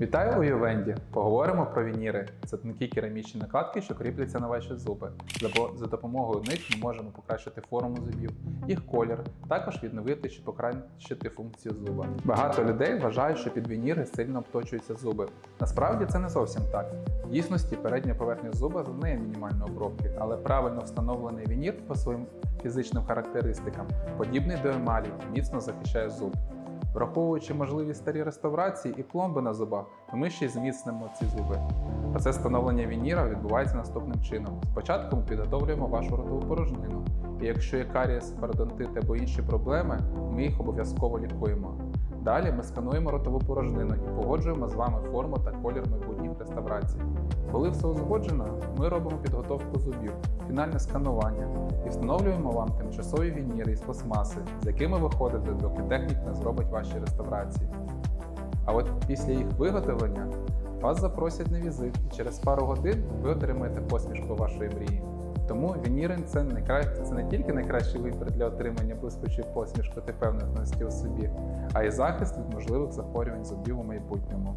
Вітаю у Ювенді! Поговоримо про вініри. Це тонкі керамічні накладки, що кріпляться на ваші зуби. За, допомогою них ми можемо покращити форму зубів, їх колір, також відновити чи покращити функцію зуба. Багато людей вважають, що під вініри сильно обточуються зуби. Насправді це не зовсім так. В дійсності передня поверхня зуба зазнає мінімальної обробки, але правильно встановлений вінір по своїм фізичним характеристикам, подібний до емалі, міцно захищає зуб. Враховуючи можливі старі реставрації і пломби на зубах, ми ще й зміцнимо ці зуби. Процес встановлення вініра відбувається наступним чином. Спочатку ми підготовлюємо вашу ротову порожнину, і якщо є карієс, пародонтит або інші проблеми, ми їх обов'язково лікуємо. Далі ми скануємо ротову порожнину і погоджуємо з вами форму та колір майбутніх реставрацій. Коли все узгоджено, ми робимо підготовку зубів, фінальне сканування і встановлюємо вам тимчасові вініри із пластмаси, з якими ви ходите, доки технік не зробить ваші реставрації. А от після їх виготовлення вас запросять на візит, і через пару годин ви отримаєте посмішку вашої мрії. Тому вініринг це не, кра- це не тільки найкращий вибір для отримання блискучої посмішки та певності у собі, а й захист від можливих захворювань зубів у майбутньому.